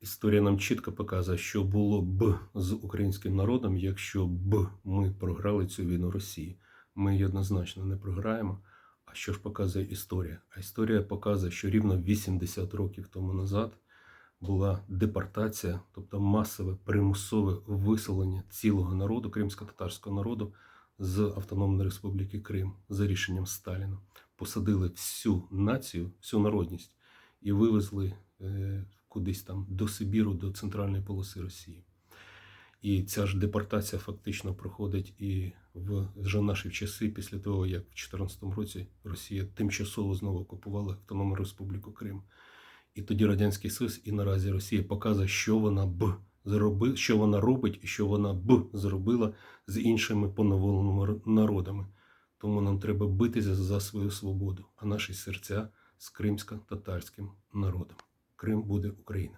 Історія нам чітко показує, що було б з українським народом, якщо б ми програли цю війну Росії. Ми її однозначно не програємо. А що ж показує історія? А історія показує, що рівно 80 років тому назад була депортація, тобто масове примусове виселення цілого народу, кримсько-татарського народу з Автономної Республіки Крим за рішенням Сталіна. Посадили всю націю, всю народність і вивезли е, кудись там до Сибіру, до центральної полоси Росії. І ця ж депортація фактично проходить і в вже наші часи, після того, як в 2014 році Росія тимчасово знову окупувала Автономну Республіку Крим. І тоді Радянський Союз і наразі Росія показує, що вона б зробила, що вона робить і що вона б зробила з іншими поневоленими народами. Тому нам треба битися за свою свободу, а наші серця з кримсько-татарським народом. Крим буде Україна.